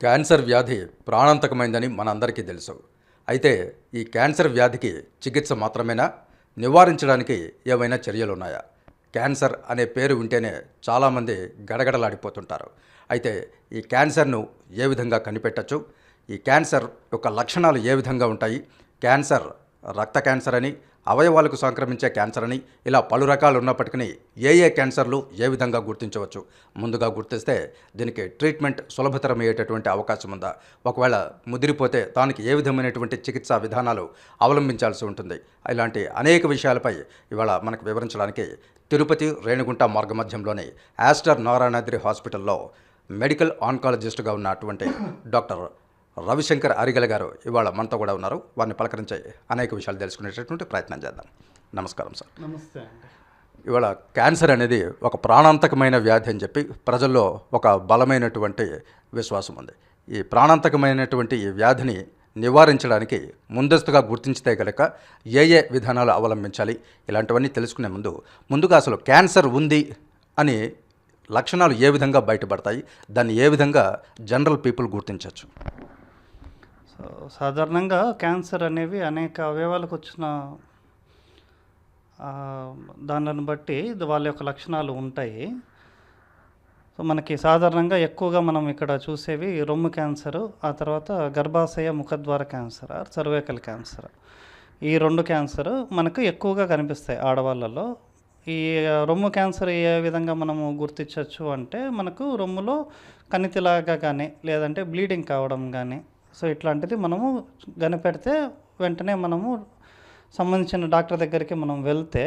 Cancer వ్యాధి ప్రాణాంతకమైందని మనందరికీ తెలుసు. అయితే ఈ క్యాన్సర్ వ్యాధికి చికిత్స మాత్రమేనా? నివారించడానికి ఏమైనా చర్యలు ఉన్నాయా క్యాన్సర్ అనే పేరు వింటేనే చాలామంది గడగడలాడిపోతుంటారు. అయితే ఈ క్యాన్సర్ను ఏ విధంగా కనిపెట్టచ్చు? ఈ క్యాన్సర్ యొక్క లక్షణాలు ఏ విధంగా ఉంటాయి? క్యాన్సర్ రక్త క్యాన్సర్ అని అవయవాలకు సంక్రమించే క్యాన్సర్ అని ఇలా పలు రకాలు ఉన్నప్పటికీ ఏ ఏ క్యాన్సర్లు ఏ విధంగా గుర్తించవచ్చు? ముందుగా గుర్తిస్తే దీనికి ట్రీట్మెంట్ సులభతరం అయ్యేటటువంటి అవకాశం ఉందా ఒకవేళ ముదిరిపోతే దానికి ఏ విధమైనటువంటి చికిత్సా విధానాలు అవలంబించాల్సి ఉంటుంది? ఇలాంటి అనేక విషయాలపై ఇవాళ మనకు వివరించడానికి తిరుపతి రేణిగుంట మార్గమధ్యంలోని యాస్టర్ నారాయణాద్రి హాస్పిటల్లో మెడికల్ ఆన్కాలజిస్టుగా ఉన్నటువంటి డాక్టర్ రవిశంకర్ అరిగల గారు ఇవాళ మనతో కూడా ఉన్నారు. వారిని పలకరించే అనేక విషయాలు తెలుసుకునేటటువంటి ప్రయత్నం చేద్దాం. నమస్కారం సార్. నమస్తే ఇవాళ క్యాన్సర్ అనేది ఒక ప్రాణాంతకమైన వ్యాధి అని చెప్పి ప్రజల్లో ఒక బలమైనటువంటి విశ్వాసం ఉంది. ఈ ప్రాణాంతకమైనటువంటి ఈ వ్యాధిని నివారించడానికి ముందస్తుగా గుర్తించితే కనుక ఏ ఏ విధానాలు అవలంబించాలి ఇలాంటివన్నీ తెలుసుకునే ముందు ముందుగా అసలు క్యాన్సర్ ఉంది అని లక్షణాలు ఏ విధంగా బయటపడతాయి దాన్ని ఏ విధంగా జనరల్ పీపుల్ గుర్తించవచ్చు? సాధారణంగా క్యాన్సర్ అనేవి అనేక అవయవాలకు వచ్చిన దానిని బట్టి వాళ్ళ యొక్క లక్షణాలు ఉంటాయి. సో మనకి సాధారణంగా ఎక్కువగా మనం ఇక్కడ చూసేవి రొమ్ము క్యాన్సర్ ఆ తర్వాత గర్భాశయ ముఖద్వార క్యాన్సర్ ఆర్ సర్వైకల్ క్యాన్సర్. ఈ రెండు క్యాన్సర్ మనకు ఎక్కువగా కనిపిస్తాయి ఆడవాళ్ళలో. ఈ రొమ్ము క్యాన్సర్ ఏ విధంగా మనము గుర్తించవచ్చు అంటే మనకు రొమ్ములో కణితిలాగా కానీ లేదంటే బ్లీడింగ్ కావడం కానీ సో ఇట్లాంటిది మనము కనిపెడితే వెంటనే మనము సంబంధించిన డాక్టర్ దగ్గరికి మనం వెళ్తే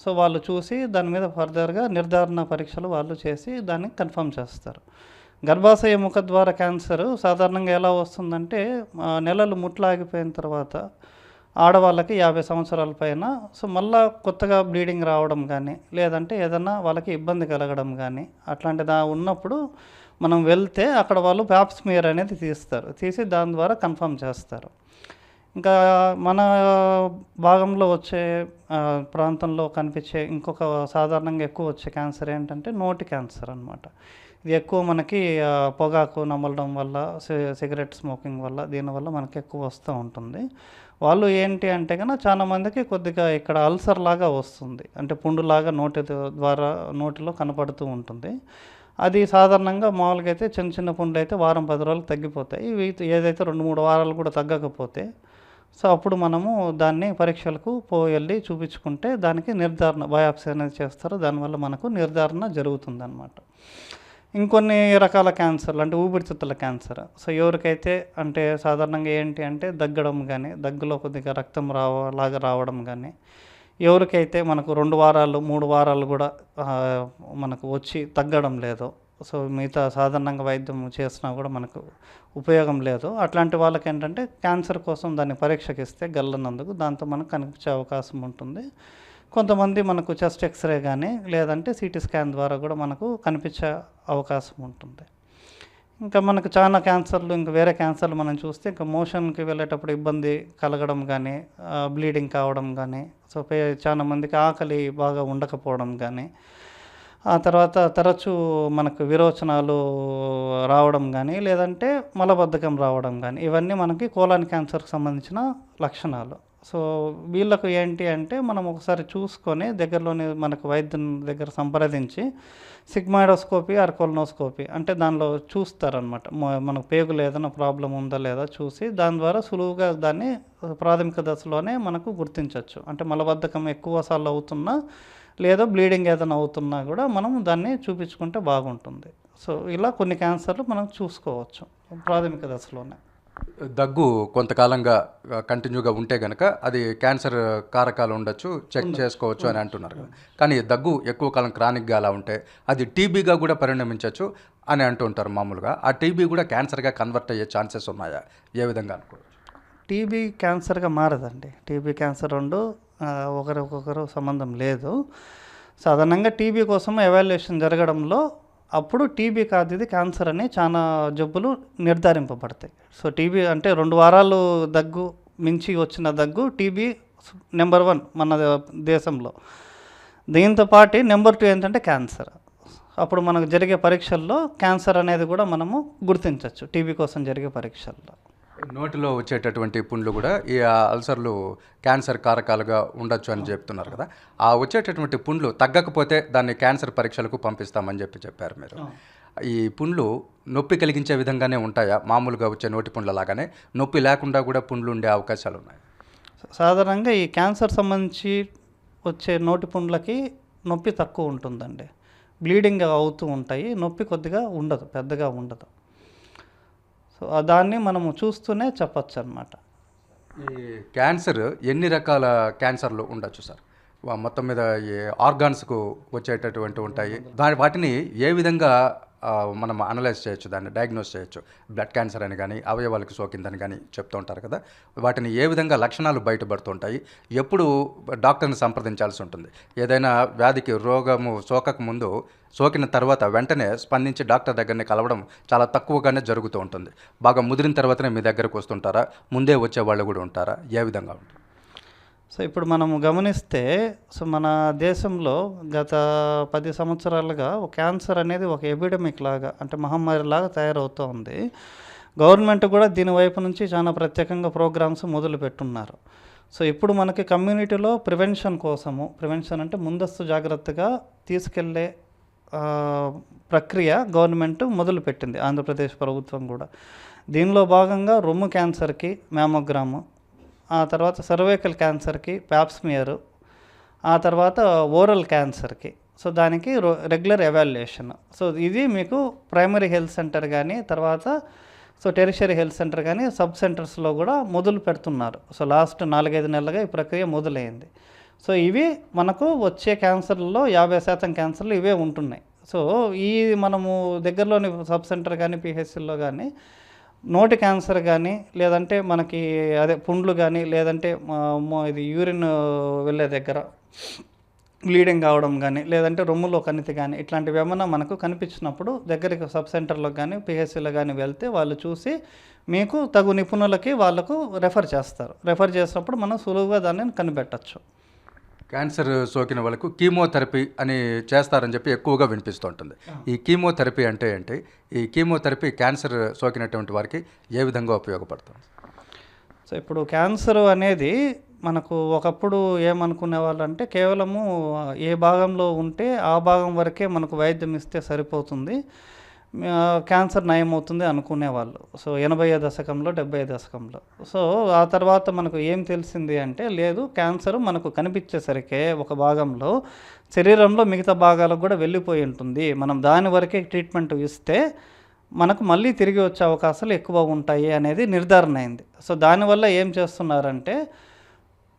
సో వాళ్ళు చూసి దాని మీద ఫర్దర్గా నిర్ధారణ పరీక్షలు వాళ్ళు చేసి దాన్ని కన్ఫర్మ్ చేస్తారు. గర్భాశయ ముఖద్వార క్యాన్సర్ సాధారణంగా ఎలా వస్తుందంటే నెలలు ముట్లాగిపోయిన తర్వాత ఆడవాళ్ళకి యాభై సంవత్సరాల పైన సో మళ్ళా కొత్తగా బ్లీడింగ్ రావడం కానీ లేదంటే ఏదైనా వాళ్ళకి ఇబ్బంది కలగడం కానీ అట్లాంటిదా ఉన్నప్పుడు మనం వెళ్తే అక్కడ వాళ్ళు ప్యాప్ స్మియర్ అనేది తీస్తారు. తీసి దాని ద్వారా కన్ఫర్మ్ చేస్తారు. ఇంకా మన భాగంలో వచ్చే ప్రాంతంలో కనిపించే ఇంకొక సాధారణంగా ఎక్కువ వచ్చే క్యాన్సర్ ఏంటంటే నోటి క్యాన్సర్ అనమాట ఇది ఎక్కువ మనకి పొగాకు నమలడం వల్ల సి- సిగరెట్ స్మోకింగ్ వల్ల దీనివల్ల మనకి ఎక్కువ వస్తూ ఉంటుంది. వాళ్ళు ఏంటి అంటే కన్నా చాలా మందికి కొద్దిగా ఇక్కడ అల్సర్ లాగా వస్తుంది. అంటే పుండులాగా నోటి ద్వారా నోటిలో కనపడుతూ ఉంటుంది. అది సాధారణంగా మామూలుగా అయితే చిన్న చిన్న పుండ్లు అయితే వారం పది రోజులు తగ్గిపోతాయి. ఇవి ఏదైతే రెండు మూడు వారాలు కూడా తగ్గకపోతే సో అప్పుడు మనము దాన్ని పరీక్షలకు పోయి వెళ్ళి చూపించుకుంటే దానికి నిర్ధారణ బయాప్సీ అనేది చేస్తారు. దానివల్ల మనకు నిర్ధారణ జరుగుతుంది అన్నమాట ఇంకొన్ని రకాల క్యాన్సర్లు అంటే ఊపిరితిత్తుల క్యాన్సర్. సో ఎవరికైతే అంటే సాధారణంగా ఏంటి అంటే దగ్గడం కానీ దగ్గులో కొద్దిగా రక్తం రావ లాగా రావడం కానీ ఎవరికైతే మనకు రెండు వారాలు మూడు వారాలు కూడా మనకు వచ్చి తగ్గడం లేదు. సో మిగతా సాధారణంగా వైద్యం చేసినా కూడా మనకు ఉపయోగం లేదు. అట్లాంటి వాళ్ళకి ఏంటంటే క్యాన్సర్ కోసం దాన్ని పరీక్షకి ఇస్తే గల్లనందుకు దాంతో మనకు కనిపించే అవకాశం ఉంటుంది. కొంతమంది మనకు చెస్ట్ ఎక్స్రే కానీ లేదంటే సిటీ స్కాన్ ద్వారా కూడా మనకు కనిపించే అవకాశం ఉంటుంది. ఇంకా మనకు చాలా క్యాన్సర్లు ఇంకా వేరే క్యాన్సర్లు మనం చూస్తే ఇంకా మోషన్కి వెళ్ళేటప్పుడు ఇబ్బంది కలగడం కానీ బ్లీడింగ్ కావడం కానీ సో పే చాలా మందికి ఆకలి బాగా ఉండకపోవడం కానీ ఆ తర్వాత తరచూ మనకు విరోచనాలు రావడం కానీ లేదంటే మలబద్ధకం రావడం కానీ ఇవన్నీ మనకి కోలాన్ క్యాన్సర్కి సంబంధించిన లక్షణాలు. సో వీళ్ళకు ఏంటి అంటే మనం ఒకసారి చూసుకొని దగ్గరలోనే మనకు వైద్యం దగ్గర సంప్రదించి సిగ్మాయిడోస్కోపీ ఆర్ కొలనోస్కోపీ అంటే దానిలో చూస్తారనమాట మనకు పేగులు ఏదైనా ప్రాబ్లం ఉందా లేదా చూసి దాని ద్వారా సులువుగా దాన్ని ప్రాథమిక దశలోనే మనకు గుర్తించవచ్చు అంటే మలబద్ధకం ఎక్కువ సార్లు అవుతున్నా లేదా బ్లీడింగ్ ఏదైనా అవుతున్నా కూడా మనం దాన్ని చూపించుకుంటే బాగుంటుంది. సో ఇలా కొన్ని క్యాన్సర్లు మనం చూసుకోవచ్చు ప్రాథమిక దశలోనే. దగ్గు కొంతకాలంగా కంటిన్యూగా ఉంటే గనక అది క్యాన్సర్ కారకాలు ఉండొచ్చు చెక్ చేసుకోవచ్చు అని అంటున్నారు కదా. కానీ దగ్గు ఎక్కువ కాలం క్రానిక్గా అలా ఉంటే అది టీబీగా కూడా పరిణమించవచ్చు అని అంటూ ఉంటారు మామూలుగా. ఆ టీబీ కూడా క్యాన్సర్గా కన్వర్ట్ అయ్యే ఛాన్సెస్ ఉన్నాయా? ఏ విధంగా అనుకోవచ్చు? టీబీ క్యాన్సర్గా మారదండి. టీబీ క్యాన్సర్ రెండు ఒకరికొకరు సంబంధం లేదు. సాధారణంగా టీబీ కోసం ఎవాల్యుయేషన్ జరగడంలో అప్పుడు టీబీ కాదు ఇది క్యాన్సర్ అని చాలా జబ్బులు నిర్ధారింపబడతాయి. సో టీబీ అంటే రెండు వారాలు దగ్గు మించి వచ్చిన దగ్గు టీబీ నెంబర్ వన్ మన దేశంలో. దీంతోపాటు నెంబర్ టూ ఏంటంటే క్యాన్సర్. అప్పుడు మనకు జరిగే పరీక్షల్లో క్యాన్సర్ అనేది కూడా మనము గుర్తించవచ్చు టీబీ కోసం జరిగే పరీక్షల్లో. నోటిలో వచ్చేటటువంటి పుండ్లు కూడా ఈ అల్సర్లు క్యాన్సర్ కారకాలుగా ఉండొచ్చు అని చెప్తున్నారు కదా. ఆ వచ్చేటటువంటి పుండ్లు తగ్గకపోతే దాన్ని క్యాన్సర్ పరీక్షలకు పంపిస్తామని చెప్పి చెప్పారు మీరు. ఈ పుండ్లు నొప్పి కలిగించే విధంగానే ఉంటాయా? మామూలుగా వచ్చే నోటి పుండ్ల లాగానే నొప్పి లేకుండా కూడా పుండ్లు ఉండే అవకాశాలు ఉన్నాయి. సాధారణంగా ఈ క్యాన్సర్ సంబంధించి వచ్చే నోటి పుండ్లకి నొప్పి తక్కువ ఉంటుందండి. బ్లీడింగ్ అవుతూ ఉంటాయి. నొప్పి కొద్దిగా ఉండదు పెద్దగా ఉండదు. సో దాన్ని మనము చూస్తూనే చెప్పచ్చు అనమాట ఈ క్యాన్సర్ ఎన్ని రకాల క్యాన్సర్లు ఉండొచ్చు సార్? మొత్తం మీద ఈ ఆర్గాన్స్కు వచ్చేటటువంటి ఉంటాయి. దాని వాటిని ఏ విధంగా మనం అనలైజ్ చేయొచ్చు దాన్ని డయాగ్నోస్ చేయొచ్చు. బ్లడ్ క్యాన్సర్ అని కానీ అవయవాలకు సోకిందని కానీ చెప్తూ ఉంటారు కదా. వాటిని ఏ విధంగా లక్షణాలు బయటపడుతుంటాయి ఎప్పుడు డాక్టర్ని సంప్రదించాల్సి ఉంటుంది. ఏదైనా వ్యాధికి రోగము సోకక ముందు సోకిన తర్వాత వెంటనే స్పందించి డాక్టర్ దగ్గరనే కలవడం చాలా తక్కువగానే జరుగుతూ ఉంటుంది. బాగా ముదిరిన తర్వాతనే మీ దగ్గరకు వస్తుంటారా? ముందే వచ్చే వాళ్ళు కూడా ఉంటారా? ఏ విధంగా ఉంటుంది? సో ఇప్పుడు మనం గమనిస్తే సో మన దేశంలో గత పది సంవత్సరాలుగా ఒక క్యాన్సర్ అనేది ఒక ఎపిడమిక్ లాగా అంటే మహమ్మారి లాగా తయారవుతూ ఉంది. గవర్నమెంట్ కూడా దీని వైపు నుంచి చాలా ప్రత్యేకంగా ప్రోగ్రామ్స్ మొదలు పెట్టున్నారు. సో ఇప్పుడు మనకి కమ్యూనిటీలో ప్రివెన్షన్ కోసము ప్రివెన్షన్ అంటే ముందస్తు జాగ్రత్తగా తీసుకెళ్ళే ప్రక్రియ గవర్నమెంట్ మొదలుపెట్టింది ఆంధ్రప్రదేశ్ ప్రభుత్వం కూడా. దీనిలో భాగంగా రొమ్ము క్యాన్సర్కి మ్యామోగ్రాము ఆ తర్వాత సర్వైకల్ క్యాన్సర్కి ప్యాప్స్మియర్ ఆ తర్వాత ఓరల్ క్యాన్సర్కి. సో దానికి రెగ్యులర్ ఎవాల్యుయేషన్. సో ఇది మీకు ప్రైమరీ హెల్త్ సెంటర్ కానీ తర్వాత సో టెరిషరీ హెల్త్ సెంటర్ కానీ సబ్ సెంటర్స్లో కూడా మొదలు పెడుతున్నారు. సో లాస్ట్ నాలుగైదు నెలలుగా ఈ ప్రక్రియ మొదలైంది. సో ఇవి మనకు వచ్చే క్యాన్సర్లలో యాభై శాతం క్యాన్సర్లు ఇవే ఉంటున్నాయి. సో ఈ మనము దగ్గరలోని సబ్ సెంటర్ కానీ పిహెచ్సిలో కానీ నోటి క్యాన్సర్ కానీ లేదంటే మనకి అదే పుండ్లు కానీ లేదంటే ఇది యూరిన్ వెళ్ళే దగ్గర బ్లీడింగ్ కావడం కానీ లేదంటే రొమ్ములో కణితి కానీ ఇట్లాంటివి ఏమైనా మనకు కనిపించినప్పుడు దగ్గరికి సబ్ సెంటర్లో కానీ పిహెచ్సిలో కానీ వెళ్తే వాళ్ళు చూసి మీకు తగు నిపుణులకి వాళ్ళకు రెఫర్ చేస్తారు. రెఫర్ చేసినప్పుడు మనం సులువుగా దాన్ని కనిపెట్టచ్చు. క్యాన్సర్ సోకిన వాళ్ళకు కీమోథెరపీ అని చేస్తారని చెప్పి ఎక్కువగా వినిపిస్తూ ఉంటుంది. ఈ కీమోథెరపీ అంటే ఏంటి? ఈ కీమోథెరపీ క్యాన్సర్ సోకినటువంటి వారికి ఏ విధంగా ఉపయోగపడుతుంది? సో ఇప్పుడు క్యాన్సర్ అనేది మనకు ఒకప్పుడు ఏమనుకునే వాళ్ళు అంటే కేవలము ఏ భాగంలో ఉంటే ఆ భాగం వరకే మనకు వైద్యం ఇస్తే సరిపోతుంది. క్యాన్సర్ నయమవుతుంది అనుకునేవాళ్ళు. సో ఎనభై దశకంలో డెబ్బై దశకంలో. సో ఆ తర్వాత మనకు ఏం తెలిసింది అంటే లేదు క్యాన్సర్ మనకు కనిపించేసరికే ఒక భాగంలో శరీరంలో మిగతా భాగాలకు కూడా వెళ్ళిపోయి ఉంటుంది. మనం దాని వరకే ట్రీట్మెంట్ ఇస్తే మనకు మళ్ళీ తిరిగి వచ్చే అవకాశాలు ఎక్కువ ఉంటాయి అనేది నిర్ధారణ అయింది. సో దానివల్ల ఏం చేస్తున్నారంటే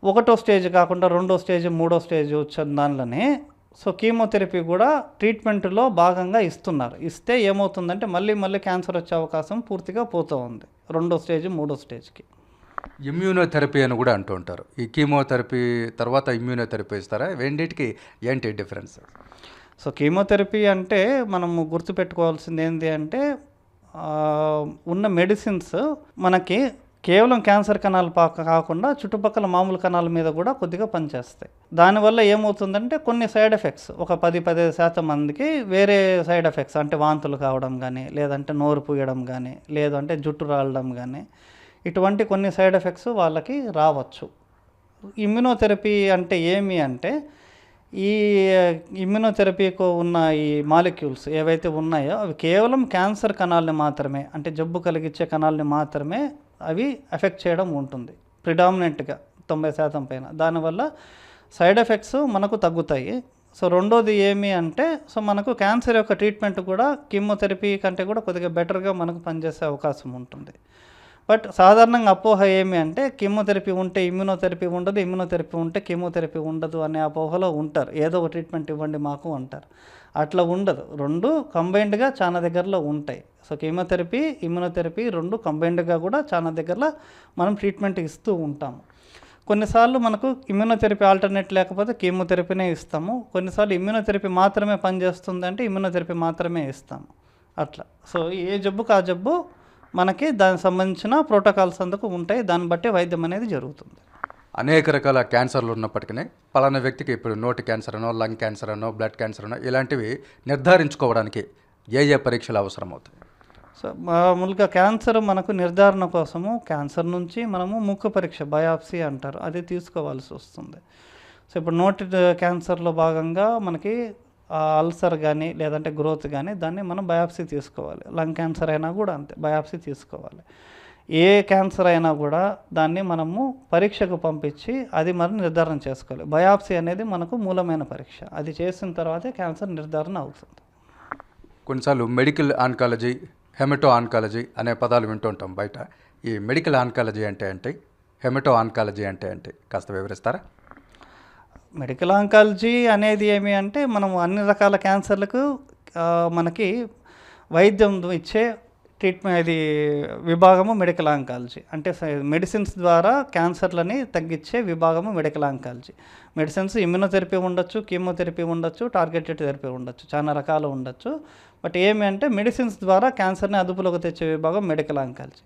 ఒకటో స్టేజ్ కాకుండా రెండో స్టేజ్ మూడో స్టేజ్ వచ్చిన దానిలోనే సో కీమోథెరపీ కూడా ట్రీట్మెంట్లో భాగంగా ఇస్తున్నారు. ఇస్తే ఏమవుతుందంటే మళ్ళీ మళ్ళీ క్యాన్సర్ వచ్చే అవకాశం పూర్తిగా పోతూ ఉంది. రెండో స్టేజ్ మూడో స్టేజ్కి. ఇమ్యూనోథెరపీ అని కూడా అంటూ ఉంటారు. ఈ కీమోథెరపీ తర్వాత ఇమ్యూనోథెరపీ ఇస్తారా? రెండింటికి ఏంటి డిఫరెన్స్? సో కీమోథెరపీ అంటే మనము గుర్తుపెట్టుకోవాల్సింది ఏంటి అంటే ఉన్న మెడిసిన్స్ మనకి కేవలం క్యాన్సర్ కణాలు కాకుండా చుట్టుపక్కల మామూలు కణాల మీద కూడా కొద్దిగా పనిచేస్తాయి. దానివల్ల ఏమవుతుందంటే కొన్ని సైడ్ ఎఫెక్ట్స్ ఒక పది పదిహేను శాతం మందికి వేరే సైడ్ ఎఫెక్ట్స్ అంటే వాంతులు కావడం కానీ లేదంటే నోరు పూయడం కానీ లేదంటే జుట్టు రాలడం కానీ ఇటువంటి కొన్ని సైడ్ ఎఫెక్ట్స్ వాళ్ళకి రావచ్చు. ఇమ్యునోథెరపీ అంటే ఏమి అంటే ఈ ఇమ్యునోథెరపీకు ఉన్న ఈ మాలిక్యూల్స్ ఏవైతే ఉన్నాయో అవి కేవలం క్యాన్సర్ కణాలని మాత్రమే అంటే జబ్బు కలిగించే కణాలని మాత్రమే అవి ఎఫెక్ట్ చేయడం ఉంటుంది. ప్రిడామినెంట్గా తొంభై శాతం పైన. దానివల్ల సైడ్ ఎఫెక్ట్స్ మనకు తగ్గుతాయి. సో రెండోది ఏమి అంటే సో మనకు క్యాన్సర్ యొక్క ట్రీట్మెంట్ కూడా కీమోథెరపీ కంటే కూడా కొద్దిగా బెటర్గా మనకు పనిచేసే అవకాశం ఉంటుంది. బట్ సాధారణంగా అపోహ ఏమి అంటే కీమోథెరపీ ఉంటే ఇమ్యూనోథెరపీ ఉండదు ఇమ్యూనోథెరపీ ఉంటే కీమోథెరపీ ఉండదు అనే అపోహలో ఉంటారు. ఏదో ఒక ట్రీట్మెంట్ ఇవ్వండి మాకు అంటారు. అట్లా ఉండదు. రెండు కంబైన్డ్గా చాలా దగ్గరలో ఉంటాయి. సో కీమోథెరపీ ఇమ్యూనోథెరపీ రెండు కంబైన్డ్గా కూడా చాలా దగ్గరలో మనం ట్రీట్మెంట్ ఇస్తూ ఉంటాము. కొన్నిసార్లు మనకు ఇమ్యూనోథెరపీ ఆల్టర్నేట్ లేకపోతే కీమోథెరపీనే ఇస్తాము. కొన్నిసార్లు ఇమ్యూనోథెరపీ మాత్రమే పనిచేస్తుంది అంటే ఇమ్యూనోథెరపీ మాత్రమే ఇస్తాము. అట్లా. సో ఏ జబ్బుకు ఆ జబ్బు మనకి దానికి సంబంధించిన ప్రోటోకాల్స్ అందుకు ఉంటాయి. దాన్ని బట్టి వైద్యం అనేది జరుగుతుంది. అనేక రకాల క్యాన్సర్లు ఉన్నప్పటికీ పలానా వ్యక్తికి ఇప్పుడు నోటి క్యాన్సర్ అనో లంగ్ క్యాన్సర్ అనో బ్లడ్ క్యాన్సర్ అనో ఇలాంటివి నిర్ధారించుకోవడానికి ఏ ఏ పరీక్షలు అవసరం అవుతాయి సో మామూలుగా క్యాన్సర్ మనకు నిర్ధారణ కోసము క్యాన్సర్ నుంచి మనము ముక్కు పరీక్ష బయాప్సీ అంటారు. అది తీసుకోవాల్సి వస్తుంది. సో ఇప్పుడు నోటి క్యాన్సర్లో భాగంగా మనకి అల్సర్ కానీ లేదంటే గ్రోత్ కానీ దాన్ని మనం బయాప్సీ తీసుకోవాలి. లంగ్ క్యాన్సర్ అయినా కూడా అంతే బయాప్సీ తీసుకోవాలి. ఏ క్యాన్సర్ అయినా కూడా దాన్ని మనము పరీక్షకు పంపించి అది మనం నిర్ధారణ చేసుకోవాలి. బయాప్సీ అనేది మనకు మూలమైన పరీక్ష. అది చేసిన తర్వాతే క్యాన్సర్ నిర్ధారణ అవుతుంది. కొన్నిసార్లు మెడికల్ ఆన్కాలజీ హెమటో ఆన్కాలజీ అనే పదాలు వింటుంటాం బయట. ఈ మెడికల్ ఆన్కాలజీ అంటే ఏంటి? హెమటో ఆన్కాలజీ అంటే ఏంటి? కాస్త వివరిస్తారా? మెడికల్ ఆంకాలజీ అనేది ఏమి అంటే మనం అన్ని రకాల క్యాన్సర్లకు మనకి వైద్యం ఇచ్చే ట్రీట్మెంట్ ఇది విభాగము మెడికల్ ఆంకాలజీ అంటే మెడిసిన్స్ ద్వారా క్యాన్సర్లని తగ్గించే విభాగము మెడికల్ ఆంకాలజీ మెడిసిన్స్ ఇమ్యూనోథెరపీ ఉండొచ్చు కీమోథెరపీ ఉండొచ్చు టార్గెటెడ్ థెరపీ ఉండొచ్చు చాలా రకాలు ఉండొచ్చు. బట్ ఏమి అంటే మెడిసిన్స్ ద్వారా క్యాన్సర్ని అదుపులోకి తెచ్చే విభాగం మెడికల్ ఆంకాలజీ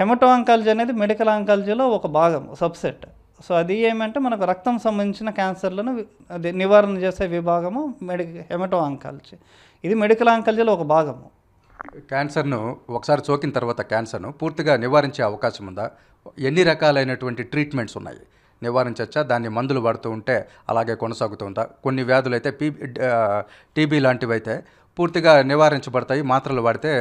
హెమటో ఆంకాలజీ అనేది మెడికల్ ఆంకాలజీలో ఒక భాగం సబ్సెట్. సో అది ఏమంటే మనకు రక్తం సంబంధించిన క్యాన్సర్లను అది నివారణ చేసే విభాగము మెడి హెమటో ఆంకాలజీ ఇది మెడికల్ ఆంకాలజీలో ఒక భాగము. క్యాన్సర్ను ఒకసారి సోకిన తర్వాత క్యాన్సర్ను పూర్తిగా నివారించే అవకాశం ఉందా? ఎన్ని రకాలైనటువంటి ట్రీట్మెంట్స్ ఉన్నాయి? నివారించవచ్చా దాన్ని మందులు వాడుతూ ఉంటే అలాగే కొనసాగుతూ ఉందా? కొన్ని వ్యాధులు అయితే పీ టీబీ లాంటివి అయితే పూర్తిగా నివారించబడతాయి మాత్రలు వాడితే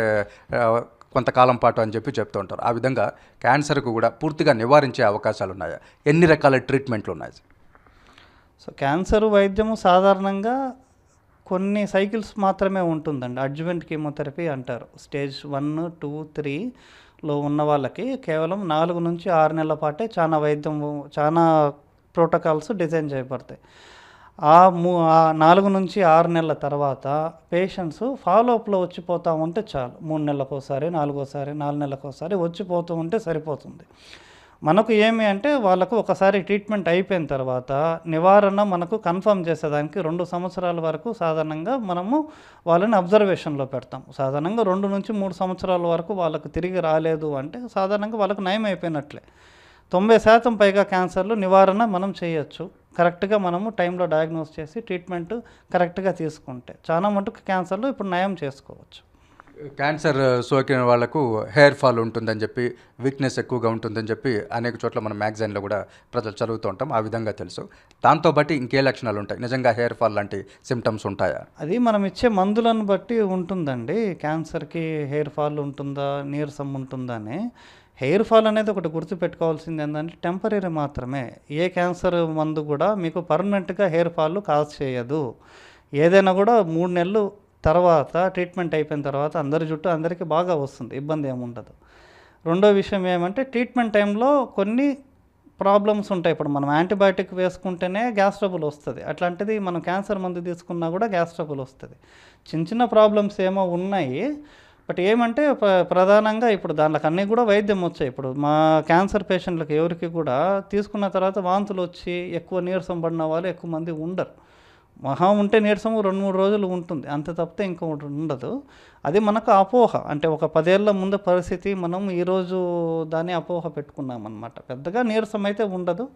కొంతకాలం పాటు అని చెప్పి చెప్తూ ఉంటారు. ఆ విధంగా క్యాన్సర్కు కూడా పూర్తిగా నివారించే అవకాశాలు ఉన్నాయా? ఎన్ని రకాల ట్రీట్మెంట్లు ఉన్నాయి? సో క్యాన్సర్ వైద్యము సాధారణంగా కొన్ని సైకిల్స్ మాత్రమే ఉంటుందండి. అడ్జువెంట్ కీమోథెరపీ అంటారు. స్టేజ్ వన్ టూ త్రీలో ఉన్న వాళ్ళకి కేవలం నాలుగు నుంచి ఆరు నెలల పాటే చాలా వైద్యం చాలా ప్రోటోకాల్స్ డిజైన్ చేయబడతాయి. ఆ మూ ఆ నాలుగు నుంచి ఆరు నెలల తర్వాత పేషెంట్స్ ఫాలోఅప్లో వచ్చిపోతూ ఉంటే చాలు. మూడు నెలలకు ఒకసారి నాలుగోసారి నాలుగు నెలలకు ఒకసారి వచ్చిపోతూ ఉంటే సరిపోతుంది. మనకు ఏమి అంటే వాళ్ళకు ఒకసారి ట్రీట్మెంట్ అయిపోయిన తర్వాత నివారణ మనకు కన్ఫర్మ్ చేసేదానికి రెండు సంవత్సరాల వరకు సాధారణంగా మనము వాళ్ళని అబ్జర్వేషన్లో పెడతాం. సాధారణంగా రెండు నుంచి మూడు సంవత్సరాల వరకు వాళ్ళకు తిరిగి రాలేదు అంటే సాధారణంగా వాళ్ళకు నయం అయిపోయినట్లే. తొంభై శాతం పైగా క్యాన్సర్లు నివారణ మనం చేయొచ్చు. కరెక్ట్గా మనము టైంలో డయాగ్నోస్ చేసి ట్రీట్మెంట్ కరెక్ట్గా తీసుకుంటే చాలా మటుకు క్యాన్సర్లు ఇప్పుడు నయం చేసుకోవచ్చు. క్యాన్సర్ సోకిన వాళ్ళకు హెయిర్ ఫాల్ ఉంటుందని చెప్పి వీక్నెస్ ఎక్కువగా ఉంటుందని చెప్పి అనేక చోట్ల మనం మ్యాగజైన్లో కూడా ప్రజలు చదువుతూ ఉంటాం. ఆ విధంగా తెలుసు. దాంతో బట్టి ఇంకే లక్షణాలు ఉంటాయి. నిజంగా హెయిర్ ఫాల్ లాంటి సిమ్టమ్స్ ఉంటాయా? అది మనం ఇచ్చే మందులను బట్టి ఉంటుందండి. క్యాన్సర్కి హెయిర్ ఫాల్ ఉంటుందా నీరసం ఉంటుందా అని. హెయిర్ ఫాల్ అనేది ఒకటి గుర్తుపెట్టుకోవాల్సింది ఏంటంటే టెంపరీ మాత్రమే. ఏ క్యాన్సర్ మందు కూడా మీకు పర్మనెంట్గా హెయిర్ ఫాల్ కాజ్ చేయదు. ఏదైనా కూడా మూడు నెలలు తర్వాత ట్రీట్మెంట్ అయిపోయిన తర్వాత అందరి జుట్టు అందరికీ బాగా వస్తుంది ఇబ్బంది ఏముండదు రెండో విషయం ఏమంటే ట్రీట్మెంట్ టైంలో కొన్ని ప్రాబ్లమ్స్ ఉంటాయి. ఇప్పుడు మనం యాంటీబయాటిక్ వేసుకుంటేనే గ్యాస్ ట్రబుల్ వస్తుంది. అట్లాంటిది మనం క్యాన్సర్ మందు తీసుకున్నా కూడా గ్యాస్ ట్రబుల్ వస్తుంది. చిన్న చిన్న ప్రాబ్లమ్స్ ఏమో ఉన్నాయి. బట్ ఏమంటే ప్ర- ప్రధానంగా ఇప్పుడు దాంట్లో అన్నీ కూడా వైద్యం వచ్చాయి. ఇప్పుడు మా క్యాన్సర్ పేషెంట్లకు ఎవరికి కూడా తీసుకున్న తర్వాత వాంతులు వచ్చి ఎక్కువ నీరసం పడిన వాళ్ళు ఎక్కువ మంది ఉండరు. మహా ఉంటే నీరసం రెండు మూడు రోజులు ఉంటుంది. అంత తప్పితే ఇంకో ఉండదు. అది మనకు అపోహ. అంటే ఒక పదేళ్ళ ముందు పరిస్థితి మనం ఈరోజు దాన్ని అపోహ పెట్టుకున్నాం అనమాట పెద్దగా నీరసం అయితే ఉండదు.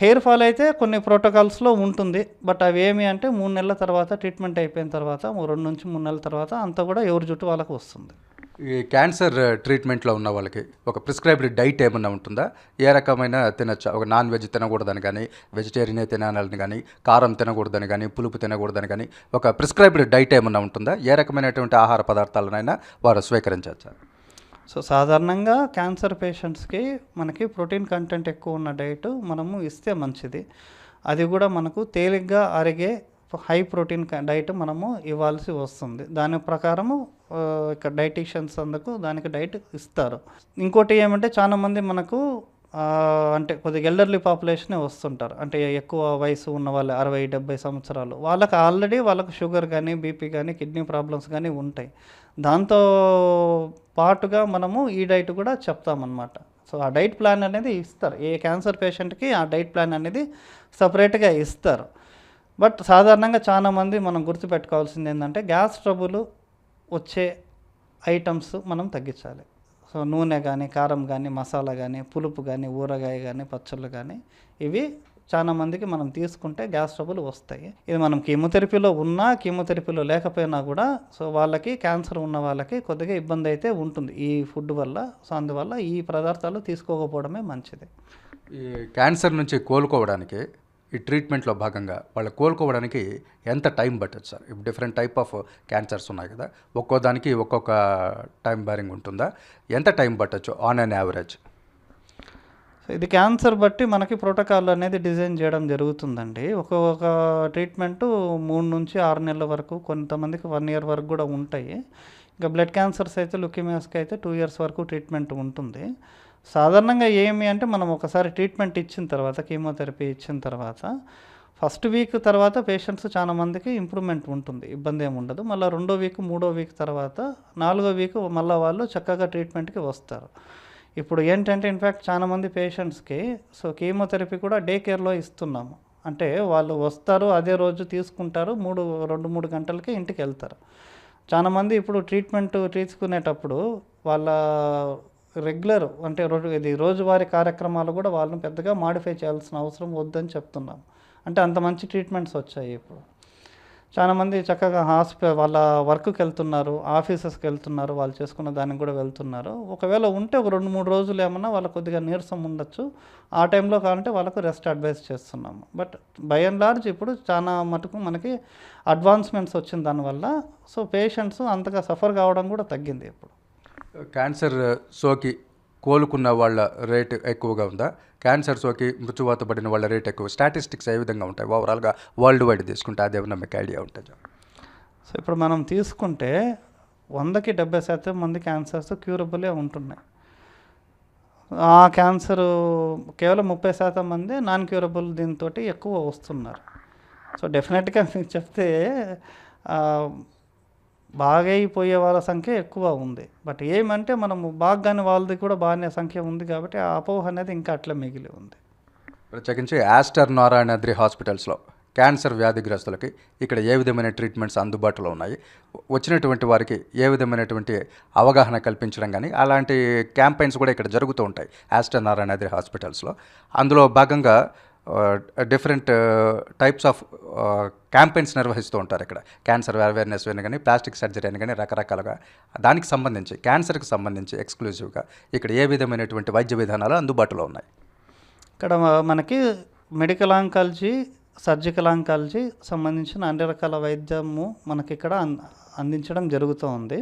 హెయిర్ ఫాల్ అయితే కొన్ని ప్రోటోకాల్స్లో ఉంటుంది. బట్ అవి ఏమి అంటే మూడు నెలల తర్వాత ట్రీట్మెంట్ అయిపోయిన తర్వాత రెండు నుంచి మూడు నెలల తర్వాత అంతా కూడా ఎవరి జుట్టు వాళ్ళకు వస్తుంది. క్యాన్సర్ ట్రీట్మెంట్లో ఉన్న వాళ్ళకి ఒక ప్రిస్క్రైబ్డ్ డైట్ ఏమన్నా ఉంటుందా? ఏ రకమైన తినచ్చా? ఒక నాన్ వెజ్ తినకూడదని కానీ వెజిటేరియనే తినాలని కానీ కారం తినకూడదని కానీ పులుపు తినకూడదని కానీ ఒక ప్రిస్క్రైబ్డ్ డైట్ ఏమన్నా ఉంటుందా? ఏ రకమైనటువంటి ఆహార పదార్థాలనైనా వారు స్వీకరించవచ్చా? సో సాధారణంగా క్యాన్సర్ పేషెంట్స్కి మనకి ప్రోటీన్ కంటెంట్ ఎక్కువ ఉన్న డైట్ మనము ఇస్తే మంచిది. అది కూడా మనకు తేలిగ్గా అరిగే హై ప్రోటీన్ డైట్ మనము ఇవ్వాల్సి వస్తుంది. దాని ప్రకారము ఇక్కడ డైటీషియన్స్ అందుకు దానికి డైట్ ఇస్తారు. ఇంకోటి ఏమంటే చాలామంది మనకు అంటే కొద్దిగా ఎల్డర్లీ పాపులేషనే వస్తుంటారు. అంటే ఎక్కువ వయసు ఉన్న వాళ్ళు అరవై డెబ్బై సంవత్సరాలు వాళ్ళకి ఆల్రెడీ వాళ్ళకు షుగర్ కానీ బీపీ కానీ కిడ్నీ ప్రాబ్లమ్స్ కానీ ఉంటాయి. దాంతో పాటుగా మనము ఈ డైట్ కూడా చెప్తామన్నమాట. సో ఆ డైట్ ప్లాన్ అనేది ఇస్తారు. ఏ క్యాన్సర్ పేషెంట్కి ఆ డైట్ ప్లాన్ అనేది సపరేట్గా ఇస్తారు. బట్ సాధారణంగా చాలామంది మనం గుర్తుపెట్టుకోవాల్సింది ఏంటంటే గ్యాస్ ట్రబుల్ వచ్చే ఐటమ్స్ మనం తగ్గించాలి. సో నూనె కానీ కారం కానీ మసాలా కానీ పులుపు కానీ ఊరగాయ కానీ పచ్చళ్ళు కానీ ఇవి చాలా మందికి మనం తీసుకుంటే గ్యాస్ ట్రబుల్ వస్తాయి. ఇది మనం కీమోథెరపీలో ఉన్నా కీమోథెరపీలో లేకపోయినా కూడా సో వాళ్ళకి క్యాన్సర్ ఉన్న వాళ్ళకి కొద్దిగా ఇబ్బంది అయితే ఉంటుంది ఈ ఫుడ్ వల్ల. సో అందువల్ల ఈ పదార్థాలు తీసుకోకపోవడమే మంచిది. ఈ క్యాన్సర్ నుంచి కోలుకోవడానికి ఈ ట్రీట్మెంట్లో భాగంగా వాళ్ళు కోలుకోవడానికి ఎంత టైం పట్టచ్చు సార్? ఇప్పుడు డిఫరెంట్ టైప్ ఆఫ్ క్యాన్సర్స్ ఉన్నాయి కదా ఒక్కో దానికి ఒక్కొక్క టైం బ్యారింగ్ ఉంటుందా? ఎంత టైం పట్టచ్చు ఆన్ అన్ యావరేజ్ ఇది క్యాన్సర్ బట్టి మనకి ప్రోటోకాల్ అనేది డిజైన్ చేయడం జరుగుతుందండి. ఒక్కొక్క ట్రీట్మెంట్ మూడు నుంచి ఆరు నెలల వరకు కొంతమందికి వన్ ఇయర్ వరకు కూడా ఉంటాయి. ఇంకా బ్లడ్ క్యాన్సర్స్ అయితే లుకిమియాస్కి అయితే టూ ఇయర్స్ వరకు ట్రీట్మెంట్ ఉంటుంది. సాధారణంగా ఏమి అంటే మనం ఒకసారి ట్రీట్మెంట్ ఇచ్చిన తర్వాత కీమోథెరపీ ఇచ్చిన తర్వాత ఫస్ట్ వీక్ తర్వాత పేషెంట్స్ చాలా మందికి ఇంప్రూవ్మెంట్ ఉంటుంది ఇబ్బంది ఏమి ఉండదు. మళ్ళీ రెండో వీక్ మూడో వీక్ తర్వాత నాలుగో వీక్ మళ్ళీ వాళ్ళు చక్కగా ట్రీట్మెంట్కి వస్తారు. ఇప్పుడు ఏంటంటే ఇన్ఫ్యాక్ట్ చాలా మంది పేషెంట్స్కి సో కీమోథెరపీ కూడా డే కేర్లో ఇస్తున్నాము. అంటే వాళ్ళు వస్తారు అదే రోజు తీసుకుంటారు మూడు రెండు మూడు గంటలకి ఇంటికి వెళ్తారు. చాలామంది ఇప్పుడు ట్రీట్మెంట్ తీసుకునేటప్పుడు వాళ్ళ రెగ్యులర్ అంటే రోజు ఇది రోజువారీ కార్యక్రమాలు కూడా వాళ్ళని పెద్దగా మాడిఫై చేయాల్సిన అవసరం వద్దని చెప్తున్నాం. అంటే అంత మంచి ట్రీట్మెంట్స్ వచ్చాయి ఇప్పుడు. చాలామంది చక్కగా హాస్పిటల్ వాళ్ళ వర్క్కి వెళ్తున్నారు ఆఫీసెస్కి వెళ్తున్నారు వాళ్ళు చేసుకున్న దానికి కూడా వెళ్తున్నారు. ఒకవేళ ఉంటే ఒక రెండు మూడు రోజులు ఏమన్నా వాళ్ళకి కొద్దిగా నీరసం ఉండొచ్చు. ఆ టైంలో కావాలంటే వాళ్ళకు రెస్ట్ అడ్వైస్ చేస్తున్నాము. బట్ బై అండ్ లార్జ్ ఇప్పుడు చాలా మటుకు మనకి అడ్వాన్స్మెంట్స్ వచ్చిన దానివల్ల సో పేషెంట్స్ అంతగా సఫర్ కావడం కూడా తగ్గింది ఇప్పుడు. క్యాన్సర్ సోకి కోలుకున్న వాళ్ళ రేట్ ఎక్కువగా ఉందా? క్యాన్సర్ సోకి మృత్యువాత పడిన వాళ్ళ రేట్ ఎక్కువ. స్టాటిస్టిక్స్ ఏ విధంగా ఉంటాయి? ఓవరాల్గా వరల్డ్ వైడ్ తీసుకుంటే అదేమన్నా మీకు ఐడియా ఉంటుంది సో ఇప్పుడు మనం తీసుకుంటే వందకి డెబ్బై శాతం మంది క్యాన్సర్స్ క్యూరబులే ఉంటున్నాయి. ఆ క్యాన్సర్ కేవలం ముప్పై శాతం మంది నాన్ క్యూరబుల్ దీంతో ఎక్కువ వస్తున్నారు. సో డెఫినెట్గా మీకు చెప్తే బాగైపోయే వాళ్ళ సంఖ్య ఎక్కువ ఉంది. బట్ ఏమంటే మనము బాగానే వాళ్ళది కూడా బాగానే సంఖ్య ఉంది కాబట్టి ఆ అపోహ అనేది ఇంకా అట్లా మిగిలి ఉంది. ప్రత్యేకించి ఆస్టర్ నారాయణాద్రి హాస్పిటల్స్లో క్యాన్సర్ వ్యాధిగ్రస్తులకి ఇక్కడ ఏ విధమైన ట్రీట్మెంట్స్ అందుబాటులో ఉన్నాయి? వచ్చినటువంటి వారికి ఏ విధమైనటువంటి అవగాహన కల్పించడం కానీ అలాంటి క్యాంపెయిన్స్ కూడా ఇక్కడ జరుగుతూ ఉంటాయి ఆస్టర్ నారాయణాద్రి హాస్పిటల్స్లో. అందులో భాగంగా డిఫరెంట్ టైప్స్ ఆఫ్ క్యాంపెయిన్స్ నిర్వహిస్తూ ఉంటారు ఇక్కడ. క్యాన్సర్ అవేర్నెస్ అని కానీ ప్లాస్టిక్ సర్జరీ అని కానీ రకరకాలుగా దానికి సంబంధించి క్యాన్సర్కి సంబంధించి ఎక్స్క్లూజివ్గా ఇక్కడ ఏ విధమైనటువంటి వైద్య విధానాలు అందుబాటులో ఉన్నాయి? ఇక్కడ మనకి మెడికల్ ఆంకాలజీ సర్జికల్ ఆంకాలజీ సంబంధించిన అన్ని రకాల వైద్యము మనకి ఇక్కడ అందించడం జరుగుతూ ఉంది.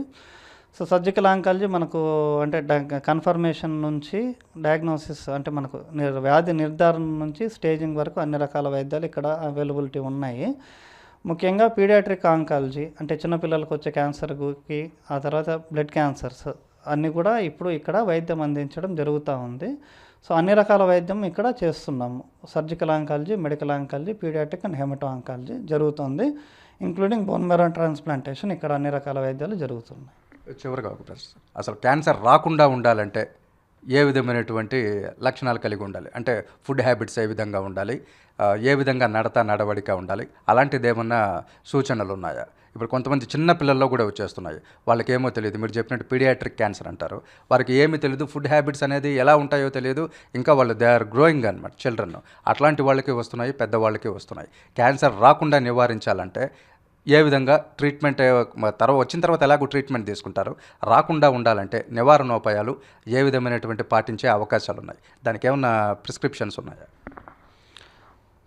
సో సర్జికల్ ఆంకాలజీ మనకు అంటే కన్ఫర్మేషన్ నుంచి డయాగ్నోసిస్ అంటే మనకు వ్యాధి నిర్ధారణ నుంచి స్టేజింగ్ వరకు అన్ని రకాల వైద్యాలు ఇక్కడ అవైలబిలిటీ ఉన్నాయి. ముఖ్యంగా పీడియాట్రిక్ ఆంకాలజీ అంటే చిన్నపిల్లలకు వచ్చే క్యాన్సర్కి ఆ తర్వాత బ్లడ్ క్యాన్సర్స్ అన్నీ కూడా ఇప్పుడు ఇక్కడ వైద్యం అందించడం జరుగుతూ ఉంది. సో అన్ని రకాల వైద్యం ఇక్కడ చేస్తున్నాము. Surgical oncology medical oncology paediatric and hemato oncology జరుగుతుంది. ఇంక్లూడింగ్ బోన్ మెరన్ ట్రాన్స్ప్లాంటేషన్ ఇక్కడ అన్ని రకాల వైద్యాలు జరుగుతున్నాయి. చివరిగా ఒక ప్రశ్న. అసలు క్యాన్సర్ రాకుండా ఉండాలంటే ఏ విధమైనటువంటి లక్షణాలు కలిగి ఉండాలి? అంటే ఫుడ్ హ్యాబిట్స్ ఏ విధంగా ఉండాలి? ఏ విధంగా నడత నడవడిక ఉండాలి? అలాంటిది ఏమన్నా సూచనలు ఉన్నాయా? ఇప్పుడు కొంతమంది చిన్న పిల్లల్లో కూడా వచ్చేస్తున్నాయి. వాళ్ళకి ఏమో తెలియదు. మీరు చెప్పినట్టు పీడియాట్రిక్ క్యాన్సర్ అంటారు. వారికి ఏమీ తెలియదు ఫుడ్ హ్యాబిట్స్ అనేది ఎలా ఉంటాయో తెలియదు ఇంకా వాళ్ళు దే ఆర్ గ్రోయింగ్ అనమాట చిల్డ్రన్. అట్లాంటి వాళ్ళకి వస్తున్నాయి పెద్దవాళ్ళకి వస్తున్నాయి. క్యాన్సర్ రాకుండా నివారించాలంటే ఏ విధంగా ట్రీట్మెంట్ తర్వాత వచ్చిన తర్వాత ఎలాగో ట్రీట్మెంట్ తీసుకుంటారు? రాకుండా ఉండాలంటే నివారణోపాయాలు ఏ విధమైనటువంటి పాటించే అవకాశాలు ఉన్నాయి? దానికి ఏమన్నా ప్రిస్క్రిప్షన్స్ ఉన్నాయా?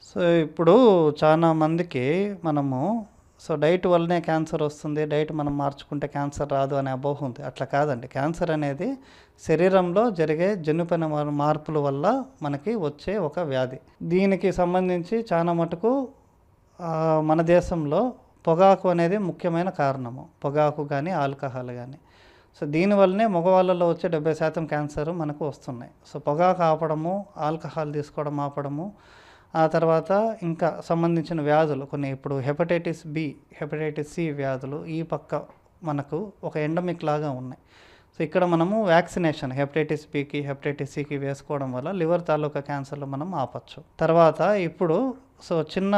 సో ఇప్పుడు చాలా మందికి మనము సో డైట్ వల్లనే క్యాన్సర్ వస్తుంది. డైట్ మనం మార్చుకుంటే క్యాన్సర్ రాదు అనే అపోహ ఉంది. అట్లా కాదండి. క్యాన్సర్ అనేది శరీరంలో జరిగే జన్యుపైన మార్పుల వల్ల మనకి వచ్చే ఒక వ్యాధి. దీనికి సంబంధించి చాలా మటుకు మన దేశంలో పొగాకు అనేది ముఖ్యమైన కారణము. పొగాకు కానీ ఆల్కహాల్ కానీ సో దీనివల్లనే మగవాళ్ళలో వచ్చే డెబ్బై శాతం క్యాన్సర్ మనకు వస్తున్నాయి. సో పొగాకు ఆపడము ఆల్కహాల్ తీసుకోవడం ఆపడము ఆ తర్వాత ఇంకా సంబంధించిన వ్యాధులు కొన్ని ఇప్పుడు హెపటైటిస్ బి హెపటైటిస్ సి వ్యాధులు ఈ పక్క మనకు ఒక ఎండమిక్ లాగా ఉన్నాయి. సో ఇక్కడ మనము వ్యాక్సినేషన్ హెపటైటిస్ బికి హెపటైటిస్ సికి వేసుకోవడం వల్ల లివర్ తాలూకా క్యాన్సర్లు మనం ఆపచ్చు. తర్వాత ఇప్పుడు సో చిన్న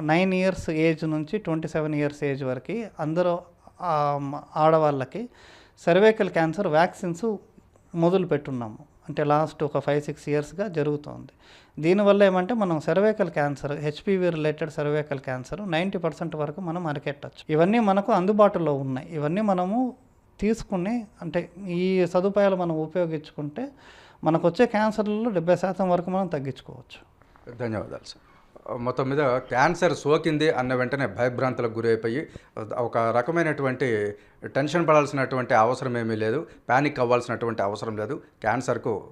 నైన్ ఇయర్స్ ఏజ్ నుంచి ట్వంటీ సెవెన్ ఇయర్స్ ఏజ్ వరకు అందరూ ఆడవాళ్ళకి సర్వైకల్ క్యాన్సర్ వ్యాక్సిన్స్ మొదలు పెట్టున్నాము. అంటే లాస్ట్ ఒక ఫైవ్ సిక్స్ ఇయర్స్గా జరుగుతోంది. దీనివల్ల ఏమంటే మనం cervical cancer HPV related cervical cancer ninety percent వరకు మనం అరికెట్టచ్చు. ఇవన్నీ మనకు అందుబాటులో ఉన్నాయి. ఇవన్నీ మనము తీసుకుని అంటే ఈ సదుపాయాలు మనం ఉపయోగించుకుంటే మనకు వచ్చే క్యాన్సర్లలో డెబ్బై శాతం వరకు మనం తగ్గించుకోవచ్చు. ధన్యవాదాలు సార్. మొత్తం మీద క్యాన్సర్ సోకింది అన్న వెంటనే భయభ్రాంతులకు గురైపోయి ఒక రకమైనటువంటి టెన్షన్ పడాల్సినటువంటి అవసరం ఏమీ లేదు ప్యానిక్ అవ్వాల్సినటువంటి అవసరం లేదు. క్యాన్సర్కు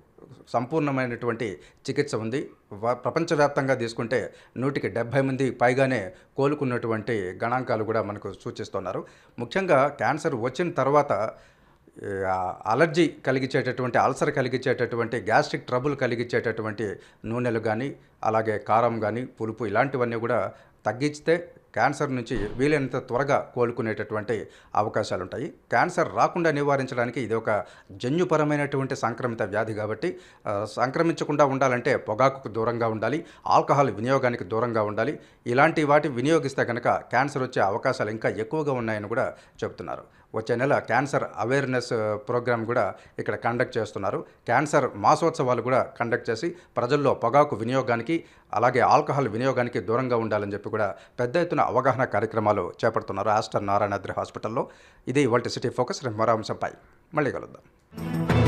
సంపూర్ణమైనటువంటి చికిత్స ఉంది. వ- ప్రపంచవ్యాప్తంగా తీసుకుంటే నూటికి డెబ్భై మంది పైగానే కోలుకున్నటువంటి గణాంకాలు కూడా మనకు సూచిస్తున్నారు. ముఖ్యంగా క్యాన్సర్ వచ్చిన తర్వాత అలర్జీ కలిగించేటటువంటి అల్సర్ కలిగించేటటువంటి గ్యాస్ట్రిక్ ట్రబుల్ కలిగించేటటువంటి నూనెలు కానీ అలాగే కారం కానీ పులుపు ఇలాంటివన్నీ కూడా తగ్గిస్తే క్యాన్సర్ నుంచి వీలైనంత త్వరగా కోలుకునేటటువంటి అవకాశాలు ఉంటాయి క్యాన్సర్ రాకుండా నివారించడానికి ఇది ఒక జన్యుపరమైనటువంటి సంక్రమిత వ్యాధి కాబట్టి సంక్రమించకుండా ఉండాలంటే పొగాకుకు దూరంగా ఉండాలి ఆల్కహాల్ వినియోగానికి దూరంగా ఉండాలి. ఇలాంటి వాటి వినియోగిస్తే కనుక క్యాన్సర్ వచ్చే అవకాశాలు ఇంకా ఎక్కువగా ఉన్నాయని కూడా చెబుతున్నారు. వచ్చే నెల క్యాన్సర్ అవేర్నెస్ ప్రోగ్రామ్ కూడా ఇక్కడ కండక్ట్ చేస్తున్నారు. క్యాన్సర్ మాసోత్సవాలు కూడా కండక్ట్ చేసి ప్రజల్లో పొగాకు వినియోగానికి అలాగే ఆల్కహాల్ వినియోగానికి దూరంగా ఉండాలని చెప్పి కూడా పెద్ద ఎత్తున అవగాహన కార్యక్రమాలు చేపడుతున్నారు ఆస్టర్ నారాయణాద్రి హాస్పిటల్లో. ఇది ఇవాళ సిటీ ఫోకస్. రేపు మరో అంశంపై మళ్ళీ కలుద్దాం.